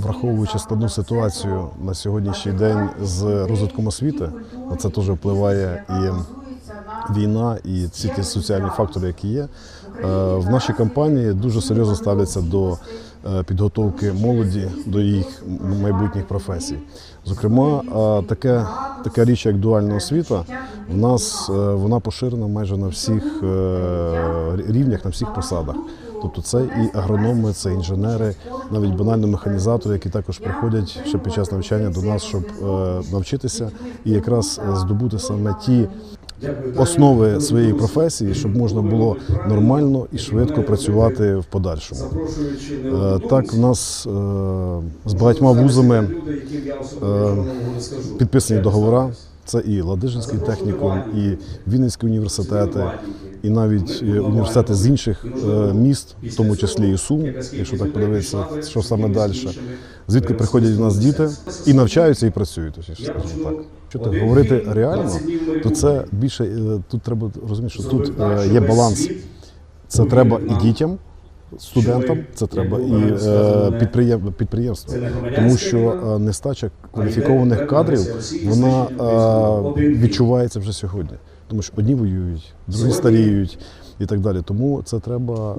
враховуючи складну ситуацію на сьогоднішній день з розвитком освіти, на це теж впливає і війна, і всі ті соціальні фактори, які є. е, В нашій компанії дуже серйозно ставляться до е, підготовки молоді до їх майбутніх професій. Зокрема, е, таке, така річ, як дуальна освіта, в нас вона поширена майже на всіх рівнях, на всіх посадах. Тобто це і агрономи, це інженери, навіть банально механізатори, які також приходять ще під час навчання до нас, щоб навчитися і якраз здобути саме ті основи своєї професії, щоб можна було нормально і швидко працювати в подальшому. Е, Так, в нас е, з багатьма вузами підписані договори. Це і Ладижинський технікум, і Вінницькі університети, і навіть е, університети з інших е, міст, в тому числі і Сум, якщо так подивитися, що саме далі. Звідки приходять до нас діти і навчаються, і працюють, точніше, скажімо так. Що так говорити реально, то це більше е, тут треба розуміти, що тут є баланс. Це треба і дітям, студентам, це треба і е, підприєм, підприємства, тому що е, нестача кваліфікованих кадрів вона е, відчувається вже сьогодні. Тому що одні воюють, другі старіють і так далі. Тому це треба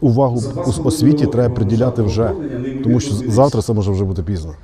увагу у освіті треба приділяти вже, тому що завтра це може вже бути пізно.